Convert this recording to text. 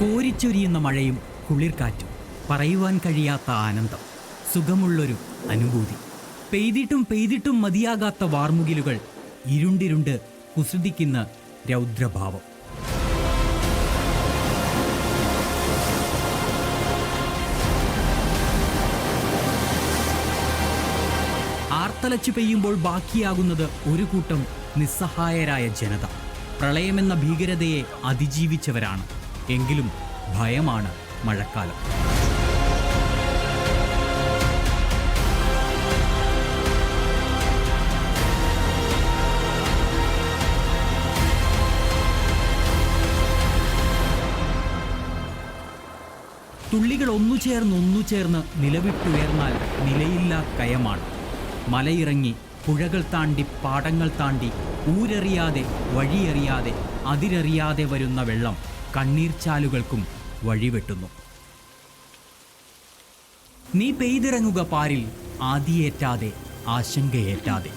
പൊട്ടിച്ചൊരിയുന്ന മഴയും കുളിർക്കാറ്റും പറയുവാൻ കഴിയാത്ത ആനന്ദം സുഖമുള്ളൊരു അനുഭൂതി. പെയ്തിട്ടും പെയ്തിട്ടും മതിയാകാത്ത വാർമുകിലുകൾ ഇരുണ്ടിരുണ്ട് കുസൃതിക്കുന്ന രൗദ്രഭാവം. ആർത്തലച്ചു പെയ്യുമ്പോൾ ബാക്കിയാകുന്നത് ഒരു കൂട്ടം നിസ്സഹായരായ ജനത. പ്രളയമെന്ന ഭീകരതയെ അതിജീവിച്ചവരാണ്. എങ്കിലും ഭയമാണ് മഴക്കാലം. തുള്ളികൾ ഒന്നു ചേർന്ന് ഒന്നു ചേർന്ന് നിലവിട്ടുയർന്നാൽ നിലയില്ലാ കയമാണ്. മലയിറങ്ങി പുഴകൾ താണ്ടി പാടങ്ങൾ താണ്ടി ഊരറിയാതെ വഴിയറിയാതെ അതിരറിയാതെ വരുന്ന വെള്ളം. കണ്ണീർച്ചാലുകൾക്കും വഴിവെട്ടുന്നു. നീ പെയ്തിറങ്ങുക പാരിൽ ആദിയേറ്റാതെ ആശങ്കയേറ്റാതെ.